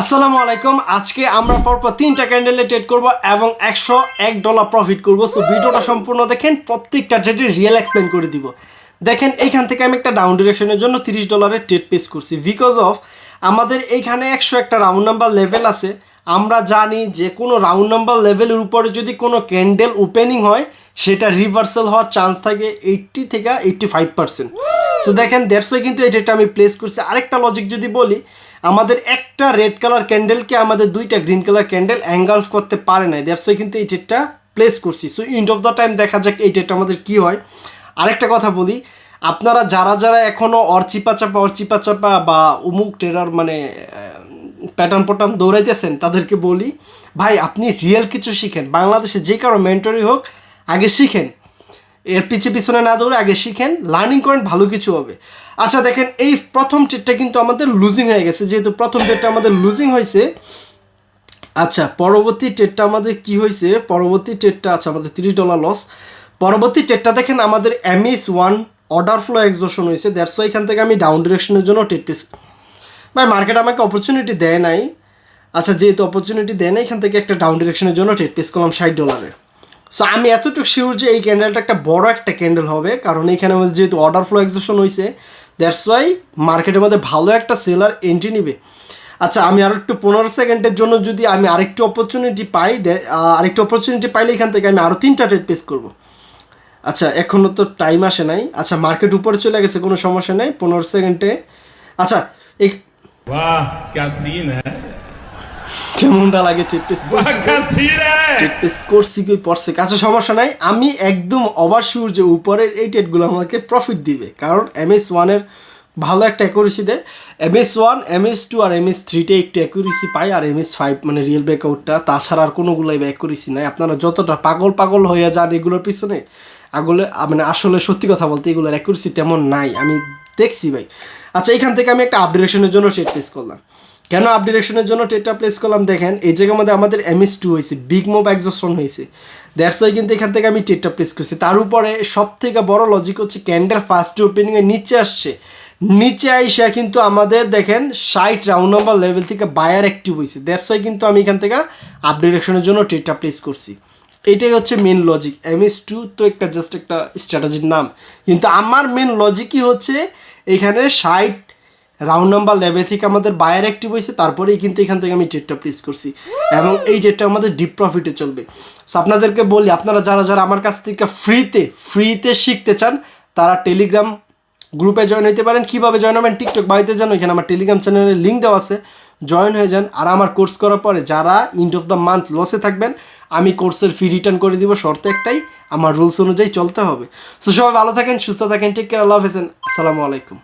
আসসালামু আলাইকুম। আজকে আমরা পরপর তিনটা ক্যান্ডেলে ট্রেড করব এবং একশো এক ডলার প্রফিট করব। সো ভিডিওটা সম্পূর্ণ দেখেন, প্রত্যেকটা ট্রেডের রিয়েল এক্সপ্লেন করে দিব। দেখেন, এইখান থেকে আমি একটা ডাউন ডিরেকশনের জন্য তিরিশ ডলারের ট্রেড পেস করছি। বিকজ অফ আমাদের এইখানে একশো একটা রাউন্ড নাম্বার লেভেল আছে। আমরা জানি যে কোনো রাউন্ড নাম্বার লেভেলের উপরে যদি কোনো ক্যান্ডেল ওপেনিং হয়, সেটা রিভার্সাল হওয়ার চান্স থাকে এইট্টি থেকে এইট্টি ফাইভ পার্সেন্ট সো দেখেন দেড়শো কিন্তু এই আমি প্লেস করছি। আরেকটা লজিক যদি বলি আমাদের একটা রেড কালার ক্যান্ডেলকে আমাদের দুইটা গ্রিন কালার ক্যান্ডেল অ্যাঙ্গালফ করতে পারে না দেড়শো কিন্তু এই ডেটটা প্লেস করছি। So end of the time দেখা যাক এই ডেটটা আমাদের কী হয়। আরেকটা কথা বলি, আপনারা যারা যারা এখনও অর্চিপা চাপা অর্চিপা চাপা বা অমুক টেরার মানে প্যাটার্ন পটার্ন দৌড়াইতেছেন, তাদেরকে বলি, ভাই, আপনি রিয়েল কিছু শিখেন। বাংলাদেশে যে কারও মেন্টরি হোক, আগে শিখেন। এর পিছে পিছনে না দৌড়ে আগে শিখেন লার্নিং করেন, ভালো কিছু হবে। আচ্ছা দেখেন, এই প্রথম ট্রেডটা কিন্তু আমাদের লুজিং হয়ে গেছে। যেহেতু প্রথম ট্রেডটা আমাদের লুজিং হয়েছে আচ্ছা পরবর্তী ট্রেডটা আমাদের কি হয়েছে? পরবর্তী ট্রেডটা আচ্ছা আমাদের তিরিশ ডলার লস পরবর্তী ট্রেডটা দেখেন, আমাদের MS one order flow exhaustion হয়েছে। দেড়শো এখান থেকে আমি ডাউন ডিরেকশনের জন্য ট্রেড পিস ভাই মার্কেট আমাকে অপরচুনিটি দেয় নাই। আচ্ছা যেহেতু অপরচুনিটি দেয় না এখান থেকে একটা ডাউন ডিরেকশনের জন্য ট্রেড পেস করলাম ষাট ডলারে সো আমি এতটুকু শিওর যে এই ক্যান্ডেলটা একটা বড় একটা ক্যান্ডেল হবে, কারণ এখানে আমাদের যেহেতু অর্ডার ফ্লো এক্সেশন হয়েছে দ্যাটস ওয়াই মার্কেটের মধ্যে ভালো একটা সেলার এন্ট্রি নিবে। আচ্ছা আমি আরও একটু পনেরো সেকেন্ডের জন্য যদি আমি আরেকটু অপরচুনিটি পাই আরেকটু অপরচুনিটি পাইলে এখান থেকে আমি আরও তিনটা ট্রেড পেস করব। আচ্ছা এখনও তো টাইম আসে নাই। আচ্ছা মার্কেট উপরে চলে গেছে, কোনো সমস্যা নেই, পনেরো সেকেন্ডে আচ্ছা এই বাহ সিন হ্যাঁ। কেমনটা লাগে চিটপিস চিটপিস করছি কি পড়ছে? কাছে সমস্যা নাই আমি একদম অবার যে উপরের এই টেটগুলো আমাকে প্রফিট দিবে। কারণ এম এস ওয়ানের ভালো একটা অ্যাকুরেসি দেয়। M S one M S two আর এম এস থ্রিতে একটু অ্যাকুরেসি পাই আর এম এস ফাইভ মানে রিয়েল ব্যাকআউটটা তাছাড়া আর কোনোগুলোই অ্যাকুরেসি নাই। আপনারা যতটা পাগল পাগল হয়ে যান এগুলোর পিছনে আগলে মানে আসলে সত্যি কথা বলতে এগুলোর অ্যাকুরেসি তেমন নাই। আমি দেখছি ভাই। আচ্ছা এখান থেকে আমি একটা আপডেটেশনের জন্য সেট পেস করলাম। কেন আপ ডিরেকশনের জন্য ট্রেডটা প্লেস করলাম দেখেন? এই জায়গার মধ্যে আমাদের এমএস টু হয়েছে বিগ মোব এক্সস্টন হয়েছে দ্যাটস ওয়াই কিন্তু এখান থেকে আমি ট্রেডটা প্লেস করছি। তার উপরে সব থেকে বড় লজিক হচ্ছে ক্যান্ডেল ফার্স্ট ওপেনিংয়ে নিচে আসছে। নিচে আইসা কিন্তু আমাদের দেখেন ষাট রাউন্ড নাম্বার লেভেল থেকে বায়ার অ্যাক্টিভ হয়েছে দ্যাটস ওয়াই কিন্তু আমি এখান থেকে আপ ডিরেকশনের জন্য ট্রেডটা প্লেস করছি। এটাই হচ্ছে মেন লজিক এমএস টু তো একটা জাস্ট একটা স্ট্র্যাটেজির নাম। কিন্তু আমার মেন লজিকই হচ্ছে এখানে ষাট রাউন্ড নাম্বার লেভেল থেকে আমাদের বায়ার অ্যাক্টিভ হয়েছে তারপরেই কিন্তু এখান থেকে আমি ডেটটা প্লেস করছি। এবং এই ডেটটা আমাদের ডিপ প্রফিটে চলবে। সো আপনাদেরকে বলি আপনারা যারা যারা আমার কাছ থেকে ফ্রিতে ফ্রিতে শিখতে চান তারা টেলিগ্রাম গ্রুপে জয়েন হতে পারেন। কীভাবে জয়েন হবেন? টিকটক বাড়িতে যান ওইখানে আমার টেলিগ্রাম চ্যানেলের লিঙ্ক দেওয়া আছে। জয়েন হয়ে যান। আর আমার কোর্স করার পরে যারা ইন্ড অফ দ্য মান্থ লসে থাকবেন আমি কোর্সের ফি রিটার্ন করে দিব। শর্ত একটাই আমার রুলস অনুযায়ী চলতে হবে। সো সবাই ভালো থাকেন সুস্থ থাকেন টেক কেয়ার আল্লাহ হাফেজেন আসসালামু আলাইকুম।